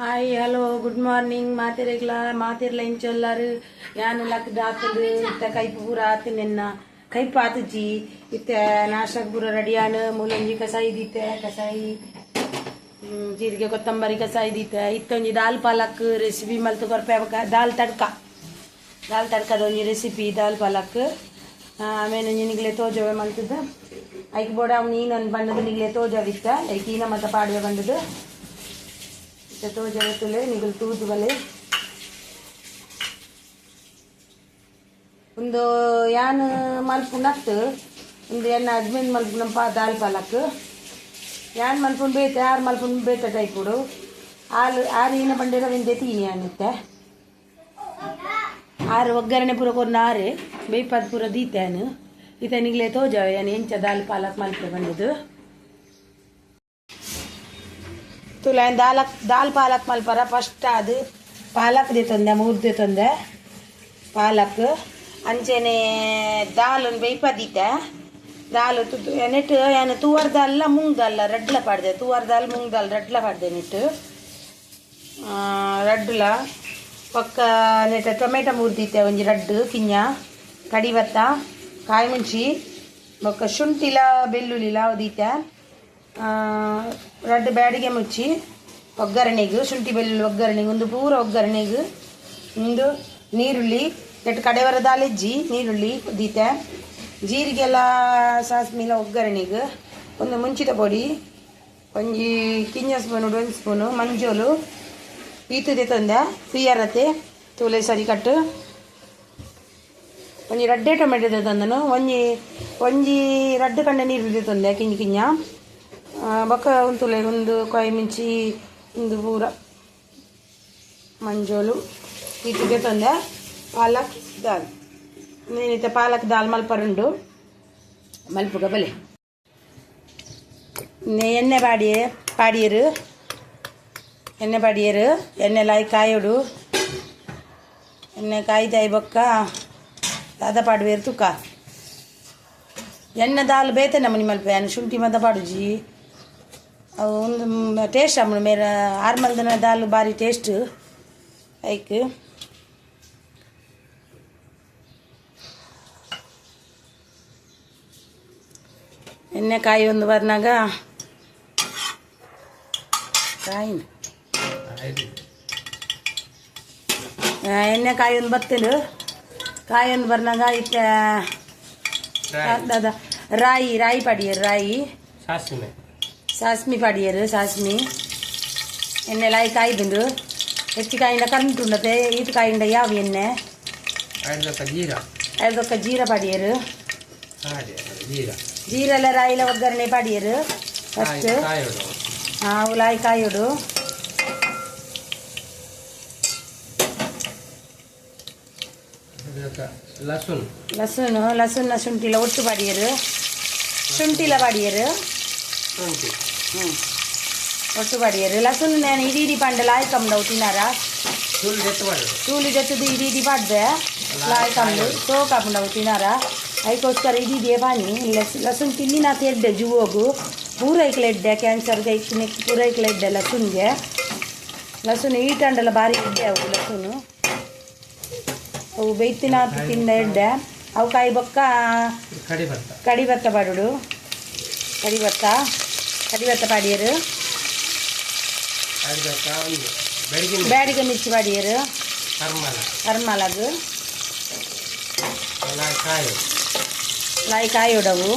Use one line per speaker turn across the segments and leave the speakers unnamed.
Hi hello good morning ಮಾತಿರಗ್ಲ, ಮಾತಿರ್ಲ ಇಂಚೊಲ್ಲಾರು. ಯಾನು ಲಕ್ ಆತದು ಇತ್ತ ಕೈಪು ಪೂರ ಆತು ನಿನ್ನ. ಕೈಪು ಆತುಜಿ ಇತ್ತ ನಾಶಕ್ ಪೂರ ರೆಡಿಯಾನು. ಮೂಲಂಜಿ ಕಸಾಯಿ ದೀತೆ, ಕಸಾಯಿ ಜೀರಿಗೆ ಕೊತ್ತಂಬರಿ ಕಸಾಯಿ ದೀತೆ. ಇತ್ತೊಂಜಿ ದಾಲ್ ಪಾಲಕ್ ರೆಸಿಪಿ ಮಲ್ತು ಕೊರ್ಪೆ ದಾಲ್ ತಡ್ಕ. ದಾಲ್ ತಡ್ಕದ ಒಂಜಿ ರೆಸಿಪಿ ದಾಲ್ ಪಾಲಕ್. ಆಮೇಲೆ ನಿನಗ್ಲೆ ತೋಜವೆ ಮಲ್ತದ. ಐಕ್ ಬೋಡ ನೀನೊಂದು ಬಣ್ಣದ ನಿಗ್ಲೆ ತೋಜವಿತ್ತ. ಐಕ್ ಈನ ಮತ್ತೆ ಪಾಡುವೆ ಬಂದದ್ದು ಇತ್ತ ತೋಜವೆ ತುಲೆ ನಿಗಲ್ ತೂದು ಬಲೆ ಒಂದು ಯಾನ್ ಮಲ್ಪುನತ್ತು ಒಂದು ಎನ್ನ ಹದ್ಮೆಂದು ಮಲ್ಪುನಪ್ಪ ದಾಲ್ ಪಾಲಕ್. ಯಾನ್ ಮಲ್ಪುಂಡು ಬೇತೆ, ಆರು ಮಲ್ಪುಂಡು ಬೇತೆ ಟೈಪುಡು ಆರು ಆರು ಈನ ಬಂಡಿರ ವೆಂದೆ ತೀನಿ ಅನ್ನತ್ತೆ ಆರು ಒಗ್ಗರಣೆ ಪೂರ ಕೊರ್ನ ಆರೆ, ಬೇಯ್ಪದ್ ಪೂರ ದೀತ್ಯಾನು ಈತನಿಗ್ಲೆ ತೋಜಾವ, ಏನು ಎಂಚ ದಾಲ್ ಪಾಲಕ್ ಮಲ್ಪೆ ಬಂದದ್ದು. ತುಲ ದಾಲಕ್ ದಾಲ್ ಪಾಲಕ್ ಮಲ್ಪರ ಫಸ್ಟ್ ಅದು ಪಾಲಕ್ ತಂದೆ ಮೂರ್ದೆ ತಂದೆ. ಪಾಲಕ್ ಅಂಚೆನೆ ದಾಲ್ ಒಂದು ಬೇಯ್ಪದೀತೆ ದಾಲ್ ತುತ್ತು ನೆಟ್ಟು ಏನು ತೂವರ್ ದಾಲ್ ಮೂಂಗ್ ದಾಲ್ ರಡ್ಲ ಪಾಡ್ದೆ. ತೂವರ್ ದಾಲ್ ಮೂಂಗ್ ದಾಲ್ ರಡ್ಲ ಪಾಡ್ದೆ ನೆಟ್ಟು. ಆ, ರಡ್ಡುಲ ಪಕ್ಕ ನೆಟ್ಟ ಟೊಮೆಟೊ ದೀತೆ ಒಂಜಿ ರಡ್ಡು ಕಿಂಜ ಕಡಿಬತ್ತ ಕಾಯಿ ಮುಂಚಿ ಬೊಕ್ಕ ಶುಂಠಿಲ ಬೆಳ್ಳುಳ್ಳಿಲ ಉದೀತೆ ರಡ್ಡು ಬ್ಯಾಡಿಗೆ ಮುಚ್ಚಿ, ಒಗ್ಗರಣೆಗೆ, ಶುಂಠಿ ಬೆಳ್ಳುಳ್ಳಿ ಒಗ್ಗರಣೆಗೆ, ಒಂದು ಪೂರ ಒಗ್ಗರಣೆಗೆ ಒಂದು ನೀರುಳ್ಳಿ ನೆಟ್ಟು ಕಡೆವರ ದಾಲೆಜ್ಜಿ ನೀರುಳ್ಳಿ ಉದೀತೆ ಜೀರಿಗೆಲ್ಲ ಸಾಸ್ಮಿಲ ಒಗ್ಗರಣೆಗೆ, ಒಂದು ಮುಂಚಿತ ಪೊಡಿ ಒಂಜಿ ಕಿಂಜ ಸ್ಪೂನು ಒಂದು ಸ್ಪೂನು, ಮಂಜೋಲು, ಈತದೆ ತಂದೆ ಪಿಯರತೆ ತೂಲೆ ಸರಿ ಕಟ್ಟು ಒಂಜಿ ರಡ್ಡೆ ಟೊಮೆಟೊ ತಂದನು, ಒಂಜಿ ಒಂಜಿ ರಡ್ಡು ಕಂಡ ನೀರು ತಂದೆ, ಕಿಂಜ ಕಿಂಜ. ಬೊಕ ಉಂತುಲೆಗ್ ಒಂದು ಕೊಯ್ ಮಿಂಚಿ ಇಂದು ಪೂರ ಮಂಜೋಲು ಈಟಿಗೆ ತಂದೆ. ಪಾಲಕ್ ದಾಲ್. ನೇನೈತೆ ಪಾಲಕ್ ದಾಲ್ ಮಲ್ಪರುಂಡು. ಮಲ್ಪುಗ ಬಲೆ. ಎಣ್ಣೆ ಬಾಡಿಯೇ ಪಾಡಿಯರು. ಎಣ್ಣೆ ಬಾಡಿಯರು ಎಣ್ಣೆ ಲಾಯಿ ಕಾಯೋಡು. ಎಣ್ಣೆ ಕಾಯಿ ಕಾಯ್ದಾಯಿ ಬೊಕ್ಕ ದಾದ ಪಾಡುವೇರು ತುಕ್ಕ ಎಣ್ಣೆ ದಾಲ್ ಬೇತೆ ನಮ್ಮ ನಿಮ್ಮಲ್ಪ ಏನು ಶುಂಠಿ ಮದ ಪಾಡುಜಿ. ಒಂದು ಟೇಸ್ಟ್ ಅಮ್ಮ ಮೇಲೆ ಆರ್ಮಲ್ ದಿನ ದಾಲ್ ಭಾರಿ ಟೇಸ್ಟ್ ಐಕ್ ಎಣ್ಣೆ ಕಾಯಿ ಒಂದು ಬರ್ನಾಗ ಕಾಯಿ ಎಣ್ಣೆ ಕಾಯಿ ಒಂದು ಬರ್ತೀನಿ ಕಾಯಿ ಒಂದು ಬರ್ನಾಗ ಇತ್ತೆ ರಾಯಿ. ರಾಯಿ ಪಡಿಯರ್ ರಾಯಿ.
ಸಾಸಿವೆ.
ಸಾಸ್ಮಿ ಪಡಿಯರು ಸಾಸ್ಮಿ ಎಣ್ಣೆ ಲಾಯಿ ಕಾಯಿ ಬಂದು ಹೆಚ್ಚು ಕಾಯಿಂದ ಕರೆಂಟ್ ಉಂಡತೆ ಈತ ಕಾಯಿಂದ ಯಾವ ಎಣ್ಣೆ
ಐದಕ್ಕ ಜೀರ
ಅದಕ್ಕೆ ಜೀರ ಪಡಿಯರು
ಹಾಗೆ ಜೀರ
ಜೀರೆಲ್ಲ ರಾಯಿಲ ಒಗ್ಗರಣೆ ಪಡಿಯರು
ಕಾಯಿ
ಫಸ್ಟ್
ಕಾಯೋಡು
ಹಾವು ಲಾಯಿ ಕಾಯೋಡು
ಇದಕ್ಕ ಲಸುನ್
ಲಸುನು ಲಸುನ ಶುಂಠಿಲ ಒಟ್ಟು ಪಡಿಯರು ಶುಂಠಿಲ ಪಡಿಯರು ಒಟ್ಟು ಪಡಿಯರು ಲಸುನ್ ನಾನು ಇಡೀ ಇಡೀ ಪಂಡ ಲಾಯ್ ಕಮ್ದವು ತಿನ್ನಾರ.
ಸೂಲಿ
ಜೊತೆದು ಇಡೀ ಇಡೀ ಪಡ್ದೆ ಲಾಯ್ ಕಮ್ದು ಸೋ ಕಮ್ದವು ತಿನ್ನಾರ. ಅದಕ್ಕೋಸ್ಕರ ಇಡೀ ಲಸ್ ಲಸುನ್ ತಿನ್ನಿ ನಾ ತೆಡ್ಡೆ ಜುವೋಗು. ಪೂರೈಕ್ಲೆಡ್ಡೆ ಕ್ಯಾನ್ಸರ್ಗೆ ಇಕ್ಕಿನ ಪೂರೈಕ್ಲ ಎಡ್ಡೆ ಲಸುನ್ಗೆ. ಲಸುನ್ ಈಟಂಡೆಲ್ಲ ಭಾರಿ ಇಡ್ಡೆ ಅವು ಲಸುನು. ಅವು ಬೈತಿನ ತಿಂದ ಎಡ್ಡೆ. ಅವು ಕಾಯಿ ಬೊಕ್ಕ
ಕಡಿ ಭತ್ತ.
ಕಡಿಭತ್ತ ಕಡಿ ಕಡಿಭತ್ತ ಕಡಿಭತ್ತ ಪಾಡಿಯರು
ಐದಕ್ಕ ಒಂದು ಬೆಳಗ್ಗೆ
ಬ್ಯಾಡಿಗೆ ಮಿರ್ಚಿ ಪಾಡಿಯರು
ಕರ್ಮಲ
ಕರ್ಮಲಗು
ಎಲ್ಲ ಕಾಯೋದು
ಲಾಯಿ ಕಾಯೋಡವು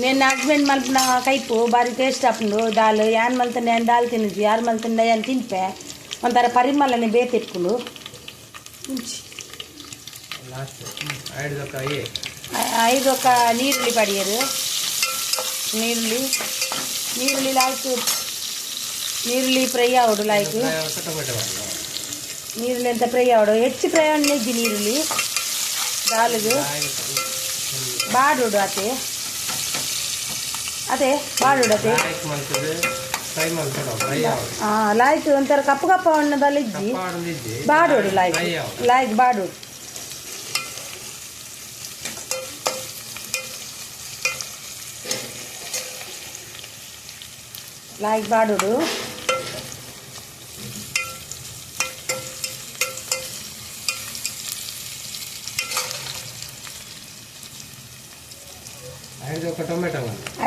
నేను హస్బెండ్ మలుపున కైపు బారి టేస్ట్ అప్పుడు దాల్ యాన్ మల్త నేను దాల్ తినచ్చు యారు మల్తుండ అని తినిపే ಒಂಥರ ಪರಿಮಳನೆ ಬೇತೆಟ್ಕೊಂಡು
ಲಾಸ್ಟ್ ಐದಕ್ಕ ಏ
ఐదు ఒక నీరుల్లి పడియారు ನೀರುಳ್ಳಿ ನೀರುಳ್ಳಿ ಲಾಯ್ಕು ನೀರುಳ್ಳಿ ಫ್ರೈ ಆವಡು ಲಾಯ್ಕು ನೀರುಳ್ಳಿ ಅಂತ ಫ್ರೈ ಆವಡು ಹೆಚ್ಚು ಫ್ರೈ ಆಗಿ ನೀರುಳ್ಳಿ ದಾಲಿಗೆ ಬಾಡುಡು ಅತ್ತೆ ಅದೇ ಬಾಡುಡು
ಅತ್ತೆ
ಹಾಂ ಲಾಯ್ಕು ಒಂಥರ ಕಪ್ಪು ಕಪ್ಪ ಹಣ್ಣದಲ್ಲಿ ಇಜ್ಜಿ ಬಾಡೋಡು ಲಾಯ್ಕ್ ಲಾಯ್ಕ್ ಬಾಡುಡು ಲೈಕ್ બાડુડું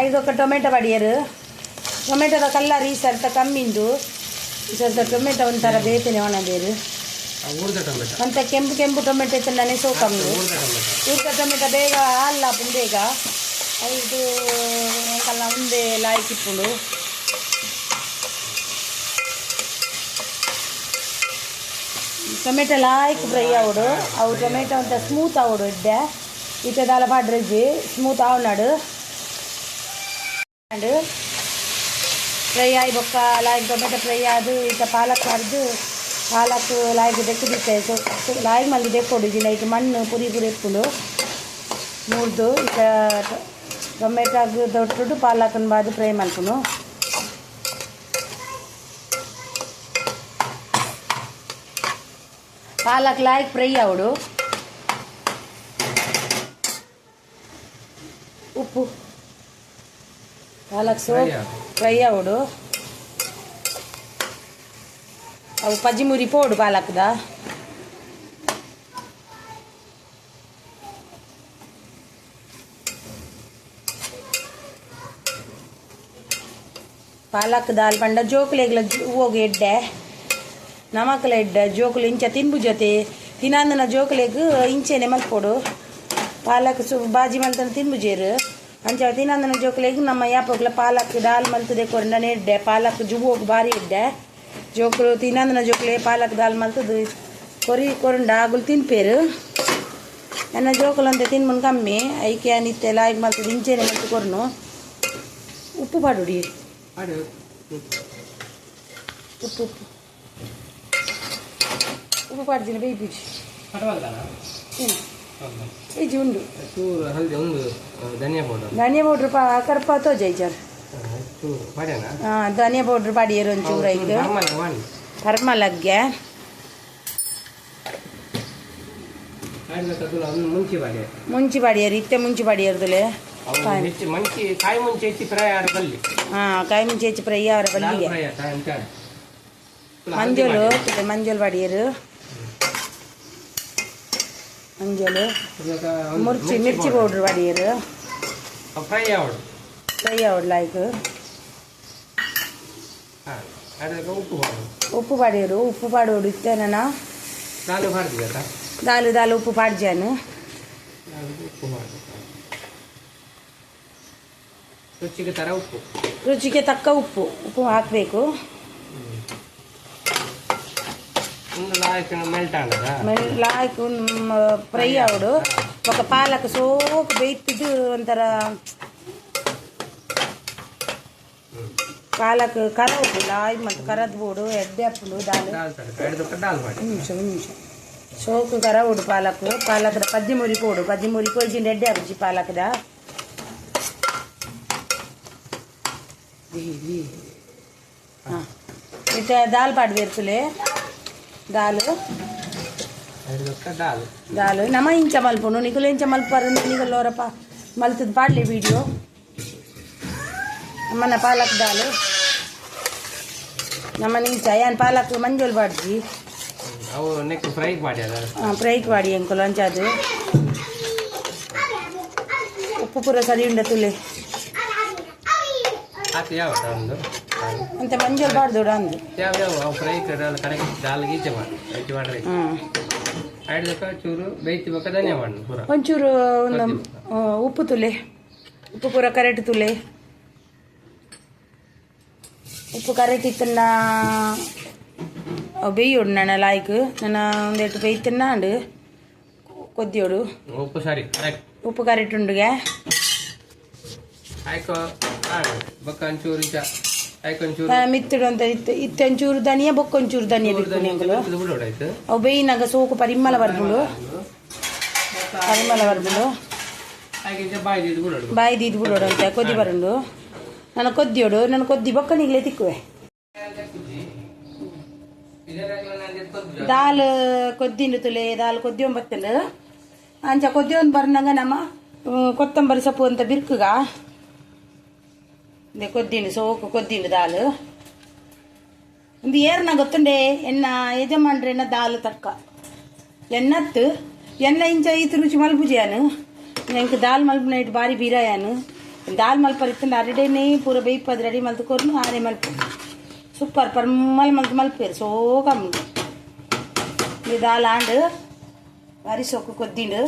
ಐದು ಟೊಮೆಟೊ
ಬಡಿಯರು. ಟೊಮೆಟೊದ ಕಲ್ಲರ್ ಈ ಸರ್ತ ಕಮ್ಮಿಂದು. ಈ ಸರ್ತ ಟೊಮೆಟೊ ಒಂಥರ ಬೇತನೆ ಒಣಬೇರು ಅಂತ ಕೆಂಪು ಕೆಂಪು ಟೊಮೆಟೊ ಇತ್ತು ನನಗೆ ಸೋ ಕಮ್ಮಿ
ಊರ್ದ ಟೊಮೆಟೊ.
ಬೇಗ ಹಾಲು ಬೇಗ ಐದು ಕಲ್ಲ ಒಂದೇ ಲಾಯ್ಕಿಟ್ಕೊಂಡು ಟೊಮೆಟೊ ಲಾಯ್ಕ್ ಫ್ರೈ ಆವಡು ಅವು ಟೊಮೆಟೊ ಅಂತ ಸ್ಮೂತ್ ಆವಡು ಇದ್ದೆ ಇತ್ತೆ ದಾಲ ಪಾಡ್ರಜ್ಜಿ ಸ್ಮೂತ್ ಆವನಾಡು. ಫ್ರೈ ಆಯ್ ಬೊಕ್ಕ ಲಾಯ್ಕ್ ಟೊಮೆಟೊ ಫ್ರೈ ಆದು ಇತ್ತ ಪಾಲಕ್ ಮಾಡಿದ್ದು ಪಾಲಕ್ ಲಾಯ್ಕ್ ಸೊ ಲಾಯ್ಕ್ ಮಲ್ಲಿ ದೆಕ್ಕೊಡು ಲೈಕ್ ಮಣ್ಣು, ಪುರಿ ಪುರಿ ಎಪ್ಪುಂಡು ಮೂರ್ದು ಇತ್ತ ಟೊಮೆಟೊಗ್ ದೊಡ್ಡ ಪಾಲಕನ್ನು ಬಾದು ಫ್ರೈ ಮಲ್ಪುನು ಪಾಲಕ್ ಲಾಯ್ಕ್ ಫ್ರೈ ಆವಡು ಉಪ್ಪು. ಪಾಲಕ್ ಸೋಪ್. ಫ್ರೈ ಆವಡು ಅವು ಪಜ್ಜಿಮುರಿ ಪೋಡು ಪಾಲಕ್ದ. ಪಾಲಕ್ ದಾಲ್ ಪಂಡ ಜೋಕುಲೆಗ್ಲ ಹೋಗಿ ಎಡ್ಡೆ. ನಮಕ್ಲ ಎಡ್ಡೆ ಜೋಕುಲು ಇಂಚ ತಿನ್ಬು ಜೊತೆ. ತಿನ್ನ ಜೋಕುಲೆಗ್ ಇಂಚೆನೆ ಮಲ್ಪೊಡು ಪಾಲಕ್ ಸು ಬಾಜಿ ಮಲ್ತನ ತಿನ್ಬುಜೇರು ಅಂಚ ತಿನ್ನಂದನ ಜೋಕುಲೆಗ್ ನಮ್ಮ ಯಾಪಕ್ಲ ಪಾಲಕ್ ದಾಲ್ ಮಲ್ತದೆ ಕೊರಂಡನೆ ಎಡ್ಡೆ ಪಾಲಕ್ ಜುಬೋಗ್ ಬಾರಿ ಎಡ್ಡೆ ಜೋಕುಲು ತಿನ್ನಂದನ ಜೋಕುಲೆ ಪಾಲಕ್ ದಾಲ್ ಮಲ್ತದು. ಕೊರಿ ಕೊರಂಡ ಆಗುಲ್ ತಿನ್ಪೇರು. ನನ್ನ ಜೋಕುಲು ಅಂತ ತಿನ್ಮನ್ ಕಮ್ಮಿ. ಐಕೆ ನಿತ್ಯ ಲಾಯ್ಕ್ ಮಲ್ತದ ಇಂಚೆನೆ ಮಲ್ತು ಕೊರನು. ಉಪ್ಪು ಪಾಡುಡಿ ಉಪ್ಪು ಉಪ್ಪು. ಉಪ್ಪು ಪಾಡ್ತೀನಿ ಬೇಯ್ಬಿಜಿ
ಪರವಾಗಿಲ್ಲ
ಏನು ಈಜಿ ಉಂಡು
ಚೂರು ಹಲ್ದಿ ಒಂದು ಧನಿಯಾ ಪೌಡರ್
ಧನಿಯಾ ಪೌಡ್ರ್ ಪಾ ಕರ್ಪ ತೋಜೈ ಜರ್
ಚೂರು ಪಡ್ಯಾನ
ಹಾಂ ಧನಿಯಾ ಪೌಡ್ರ್ ಪಾಡಿಯರು ಒಂಚೂರು ಐಕ್
ನಮ್ಮಲ್ಲ ಮಾಡಿ
ಪರ್ಮಲಗ್ಗೆ
ಆಡ್ಬೇಕದು ಒಂದು ಮುಂಚೆ ಬಾಡಿ
ಮುಂಚಿ ಪಾಡಿಯರು ಇತ್ತೆ ಮುಂಚಿ ಪಾಡಿಯರ್ದುಲೆ
ಅವ್ನು ಹೆಚ್ಚು ಮಂಚಿ ಕಾಯಿ ಮುಂಚೆ ಹೆಚ್ಚಿ ಫ್ರೈ ಆಡ ಬಲ್ಲಿ
ಹಾಂ ಕಾಯಿ ಮುಂಚಿ ಹೆಚ್ಚು ಫ್ರೈ ಅವರ
ದಾಲ್
ಬಲ್ಲಿಗೆ
ಫ್ರೈ ಆತ ಅಂತ
ಮಂಜೋಲು ತುಲೆ ಮಂಜೋಲ್ ಪಾಡಿಯರು ಮಂಜೋಲು ಮಿರ್ಚಿ ಮಿರ್ಚಿ ಪೌಡ್ರ್ ಪಾಡಿಯರು
ಫ್ರೈ ಆವಡು
ಫ್ರೈ ಅವಡ್ ಲೈಕ್
ಹಾಂ ಅದಕ್ಕೆ ಉಪ್ಪು ಹಾಡು
ಉಪ್ಪು ಪಾಡಿಯರು ಉಪ್ಪು ಪಾಡೋಡು ಇತ್ತೇನ
ದಾಲು
ದಾಲು ದಾಲು ಉಪ್ಪು ಪಾಡ್ಜಾನು.
ಉಪ್ಪು ರುಚಿಗೆ ತರ ಉಪ್ಪು.
ರುಚಿಗೆ ತಕ್ಕ ಉಪ್ಪು ಉಪ್ಪು ಹಾಕಬೇಕು.
ಮೆಲ್ಟ್
ಹಾಕಿ ಫ್ರೈ ఒక పాలక సోకు బెయ్తిದ್ದು ಒಂಥರ పాలక కరవు లాయ్ మన కరద్బోడు ఎడ్డెప్పులు దాని సోకు
కరవుడు పాలకు. పాలక పద్ది మురిపోడు
పద్ది మురిపోయి ఎడ్డే అరిచి పాలకద ఇట్లా దాల్ పాడు ಪೋಡು ಪದ್ದಿ ಮುರಿ ಕೊಯ್ಜಿಂದ ಎಡ್ಡೆ ಅಪ್ಪುಜಿ ಪಾಲಕದ ಹಾಂ ಇತ್ತ ದಾಲ್ ಪಾಡ್ ಬೇರ್ತುಲೆ ದಾಲು
ಹಿಡಿದಕ್ಕೆ ದಾಲ್
దాలు నమ ఇంచ మలుపును నీకు ఇంచ మలుపారు నీకు లోరప మలుతుంది పాడలే వీడియో మన పాలక్ దాలు ನಮ್ಮ ಇಂಚ ಏನ್ ಪಾಲಕ್ ಮಂಜೋಲ್ ಬಾಡ್ಜಿ
ಅವು ನೆಕ್ಸ್ಟ್ ಫ್ರೈ ಮಾಡಿ ಅದ
ಫ್ರೈಕ್ ಬಾಡಿ ಅಂಕಲ್ ಅಂಚದು ಉಪ್ಪು ಪೂರ ಸರಿ ಉಂಡ ತುಲೆ
ಹಾಕಿ ಯಾವ ಒಂದು
ಅಂತ ಮಂಜಲ್ ಬಾಡ್ದೋಡ ಅಂದು
ಯಾವ ಯಾವ ಆ ಫ್ರೈ ಕಡಲ್ ಕಡೆಗೆ ದಾಲ್ ಗೀಚೆ ಮಾಡಿ ಮಾಡ್ರಿ. ಚೂರು ಬೇಯ್ತಿಬೇಕು ಧನಿಯಾ ಮಾಡಿ ಪೂರ.
ಒಂಚೂರು ಒಂದು ಉಪ್ಪು ತುಲೆ. ಉಪ್ಪು ಪೂರ ಕರೆಟ್ ತುಲೆ. ಉಪ್ಪು ಕರೆಟ್ ಇತ್ತನ್ನ ಬೇಯೋಡು ನನ್ನ ಲಾಯ್ಕ್. ನನ್ನ ಒಂದೆಟ್ಟು ಬೇಯ್ತನ್ನ ಅಂಡು ಕೊದ್ದಿಯೋಡು
ಉಪ್ಪು ಸರಿ
ಉಪ್ಪು ಕರೆಟ್ ಉಂಡುಗೆ.
ಆಯ್ಕೋ ಬಕ್ಕ ಒಂಚೂರು ಒಂಚೂರು
ಮಿತ್ತಡು ಅಂತ ಇತ್ತು ಇತ್ತು ಒಂಚೂರು ಧನಿಯಾ ಬೊಕ್ಕ ಒಂಚೂರು ಧನಿಯಾ ಬೇಕು ನಿಂಗಳು ಅವು ಬೇಯಿನಾಗ ಸೋಕು ಪರಿಮಳ ಬರ್ಬಿಡು ಪರಿಮಳ ಬರ್ಬಿಡು
ಹಾಗೆ ಇಂಚ ಬಾಯಿ ಇದು ಬಿಡೋಡು
ಅಂತ ಕೊದ್ದಿ ಬರಂಡು ನಾನು ಕೊದ್ದಿಯೋಡು ನಾನು ಕೊದ್ದಿ ಬೊಕ್ಕನಿಗ್ಲೇ ತಿಕ್ಕುವೆ ದಾಲ್ ಕೊದ್ದಿಂಡು ತುಲೆ ದಾಲ್ ಕೊದ್ದಿ ಒಂಬತ್ತಂಡು ಅಂಚ ಕೊದ್ದಿ ಒಂದು ಬರ್ನಂಗ ನಮ್ಮ ಕೊತ್ತಂಬರಿ ಸೊಪ್ಪು ಅಂತ ಬಿರ್ಕುಗ ಇದೆ ಕೊದ್ದಿಂಡು ಸೋಕು ಕೊದ್ದಿಂಡು ದಾಲು ಒಂದು ಏರ್ನ ಗೊತ್ತುಂಡೆ ಎನ್ನ ಯಜಮಾನ್ರೆ ಎನ್ನ ದಾಲು ತಕ್ಕ ಎನ್ನತ್ತು ಎನ್ನ ಇಂಚ ಈತು ರುಚಿ ಮಲ್ಪುಜಾನು ಎಂಕ್ ದಾಲ್ ಮಲ್ಪನ ಇಟ್ಟು ಬಾರಿ ಬೀರಾಯಾನು ದಾಲ್ ಮಲ್ಪರ್ ಇತ್ತು ಅರಡೇನೆ ಪೂರ ಬೇಯ್ಪದ್ ರೆಡಿ ಮಲ್ತು ಕೊರ್ನು ಆರೆ ಮಲ್ಪು ಸೂಪರ್ ಪರ್ಮಲ್ ಮಲ್ತು ಮಲ್ಪೇರು ಸೋಕಮ್ ಈ ದಾಲ್ ಆಂಡು ಬಾರಿ ಸೊಕ್ಕು ಕೊದ್ದಿಂಡು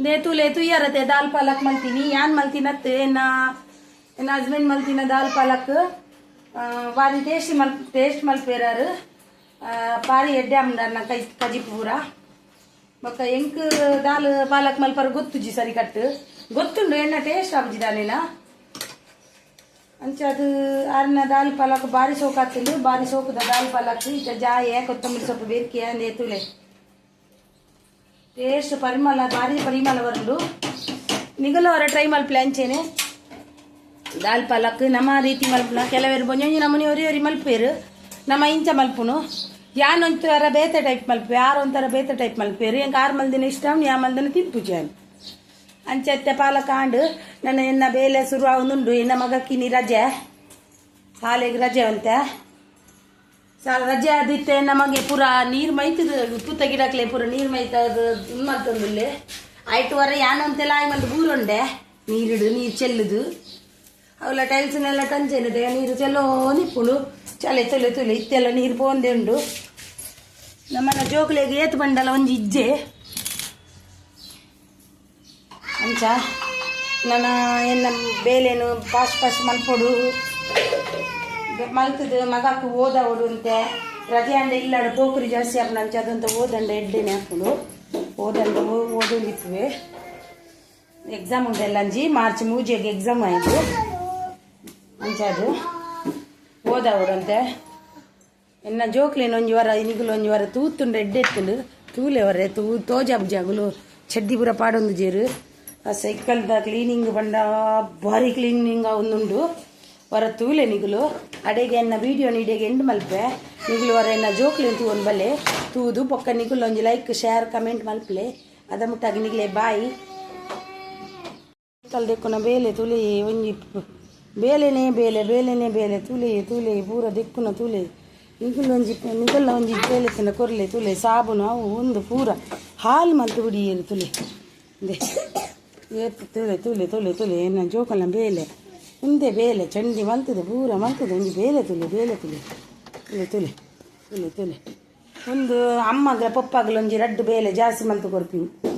ಲೇತು ಲೇತು ಯಾರತ್ತೆ ದಾಲ್ ಪಾಲಕ್ ಮಲ್ತೀನಿ ಯಾನ್ ಮಲ್ತಿನತ್ತೆ ಎನ್ನ ಎನ್ನ ಹಸ್ಬೆಂಡ್ ಮಲ್ತಿನ ದಾಲ್ ಪಾಲಕ್ ಆ, ಬಾರಿ ಟೇಸ್ಟ್ ಮಲ್ ಟೇಸ್ಟ್ ಮಲ್ಪೇರಾರು ಆ, ಬಾರಿ ಎಡ್ಡೆ ಅಮ್ಮನ ಕೈ ಕಜಿ ಪೂರ ಬೊಕ್ಕ ಎಂಕ್ ದಾಲ್ ಪಾಲಕ್ ಮಲ್ಪರ ಗೊತ್ತುಜಿ ಸರಿ ಕಟ್ಟು ಗೊತ್ತುಂಡು ಎನ್ನ ಟೇಸ್ಟ್ ಆಬುಜಿದಾನೇನ ಅಂಚ ಅದು ಆರ್ನ ದಾಲ್ ಪಾಲಕ್ ಬಾರಿ ಸೋಕಾತಿಂದು ಬಾರಿ ಸೋಕುದ ದಾಲ್ ಪಾಲಕ್ ಇತ್ತ ಜಾಯ ಕೊತ್ತಂಬರಿ ಸೊಪ್ಪು ಬೇರ್ಕಿಯ ಟೇಸ್ಟ್ ಪರಿಮಳ, ಭಾರಿ ಪರಿಮಳ ಬರಲು ನಿಗಲು ಅವರ ಟ್ರೈ ಮಲ್ಪಲೆ ಅಂಚೇನೆ ದಾಲ್ ಪಾಲಕ್, ನಮ್ಮ ರೀತಿ ಮಲ್ಪುನ. ಕೆಲವೇರು ಬೊಂಜೊಂಜಿ ನಮ್ಮನೆ ಒರಿ ಒರಿ ಮಲ್ಪೇರು ನಮ್ಮ ಇಂಚ ಮಲ್ಪುನು. ಯಾನ್ ಒಂಥರ ಬೇತೆ ಟೈಪ್ ಮಲ್ಪೆ ಯಾರು ಒಂಥರ ಬೇತೆ ಟೈಪ್ ಮಲ್ಪೇರು ಹೆಂಗೆ ಆರು ಮಲ್ದಿನ ಇಷ್ಟ ಯಾ ಮಲ್ದಿನ ತಿನ್ಪುಜಿ ಅನ್ ಅಂಚತ್ತೆ ಪಾಲಕ ಆಂಡು ನನ್ನ ಎನ್ನ ಬೇಲೆ ಶುರು ಆಗುಂದುಂಡು ಎನ್ನ ಮಗಕ್ಕಿನಿ ರಜೆ. ಶಾಲೆಗೆ ರಜೆ ಅಂತೆ. ರಜೆ ಆದಿತ್ತೆ, ನಮಗೆ ಪೂರ ನೀರು ಮೈತದ, ಉಪ್ಪು ಗಿಡಕ್ಲೆ ಪೂರ ನೀರು ಮೈತದ ಮಲ್ತೊಂದುಲ್ಲೆ ಆಯ್ತು ವರ ಏನಂತೆಲ್ಲ ಆಯ್ ಮಂತ್ ಬೂರುಂಡೆ. ನೀರಿಡು, ನೀರು ಚೆಲ್ಲುದು. ಅವಲ್ಲ ಟೈಲ್ಸ್ನೆಲ್ಲ ಟಂಚೆನದೆ ನೀರು ಚೆಲ್ಲೋ ನಿಪ್ಪುಳು ಚಲೆ ತೊಲೆ ತುಲೆ ಇತ್ತೆಲ್ಲ ನೀರು ಪೋಂದೆ ಉಂಡು. ನಮ್ಮನ್ನ ಜೋಕ್ಲೆಗೆ ಏತು ಬಂಡಲ್ಲ ಒಂದು ಇಜ್ಜೆ. ಅಂಚ ನನ್ನ ಎನ್ನ ಬೇಲೇನು ಪಾಶ್ ಪಾಶ್ ಮಲ್ಪೊಡು ಮಲ್ತದ ಮಗಕ್ಕೆ ಓದ ಅಂತೆ. ರಜೆ ಅಂಡೆ ಇಲ್ಲಾಡ ಪೋಕರಿ ಜಾಸ್ತಿ ಆಪನ ಅಂಚ ಅದಂತ ಓದಂಡ ಎಡ್ಡೆನೆ ಹಾಕೊಂಡು ಓದಂಡ ಓದೊಂದಿತ್ವೆ ಎಕ್ಸಾಮ್ ಉಂಟೆಲ್ಲ ಅಂಜಿ ಮಾರ್ಚ್ ಮೂಜಿಗೆ ಎಕ್ಸಾಮ್ ಆಯಿತು. ಅಂಚ ಅದು. ಓದ ಅಂತೆ. ಎನ್ನ ಜೋಕ್ಲೇನು ಒಂಜಿ ವಾರ, ಇನಿಗುಲು ಒಂಜಿ ವಾರ ತೂತುಂಡು ಎಡ್ಡೆತ್ತುಂಡು ತೂಲೆವರೆ ತೂ ತೋಜಾಬ್ ಜಾಗುಲು ಚಡ್ಡಿ ಪೂರ ಪಾಡೊಂದು ಜೇರು. ಸೈಕಲ್ದ ಕ್ಲೀನಿಂಗ್ ಬಂಡ ಭಾರಿ ಕ್ಲೀನಿಂಗ್ ಒಂದುಂಡು ವರ ತೂಲೆ ನಿಗುಲು. ಅಡೆಗೆ ಎನ್ನ ವಿಡಿಯೋ ನೀಡಿಗೆ ಎಂಡ್ ಮಲ್ಪೆ. ನಿಗುಲು ವರ ಎನ್ನ ಜೋಕ್ಲೇನು ತೂವೊಂದು ಬಲ್ಲೆ. ತೂದು, ಪೊಕ್ಕ ನಿಗುಲು, ಒಂಜಿ ಲೈಕ್ ಶೇರ್ ಕಮೆಂಟ್ ಮಲ್ಪಲೆ. ಅದ ಮುಟ್ಟಾಗಿ ನಿಗ್ಲೆ ಬಾಯಿ. ತಲ್ದೆಕ್ಕುನ ಬೇಲೆ ತುಲಿ, ಒಂಜಿ ಬೇಲೆನೇ ಬೇಲೆ ಬೇಲೆನೇ ಬೇಲೆ ತುಲಿ ತುಲಿ, ಪೂರ ದಿಕ್ಕುನ ತುಲಿ. ನಿಗುಲ್ ಒಂಜಿ ನಿಗಲ್ಲ ಒಂಜಿ ಬೇಲೆ ತಿನ್ನ ಕೊರ್ಲೆ ತುಲೆ. ಸಾಬೂನು ಅವು ಒಂದು ಪೂರ ಹಾಲು ಮಲ್ತು ಬಿಡಿ ತುಲಿ. ದೆ. ಏತು ತುಲೆ ತುಲೆ ತುಲೆ ತುಲೆ ಏನ ಜೋಕಲ್ನ ಬೇಲೆ. ಮುಂದೆ ಬೇಲೆ, ಚಂಡಿ ಮಲ್ತದೆ, ಪೂರ ಮಲ್ತದೆ ಒಂಜಿ ಬೇಲೆ ತುಲೆ ಬೇಲೆ ತುಲೆ. ಇಲ್ಲಿ ತುಲೆ ಇಲ್ಲಿ ತುಲೆ. ಒಂದು ಅಮ್ಮಗ್ಲ ಪಪ್ಪಾಗ್ಲ ಒಂಜಿ ರಡ್ಡು ಬೇಲೆ ಜಾಸ್ತಿ ಮಲ್ತು ಕೊರ್ಪಿನಿ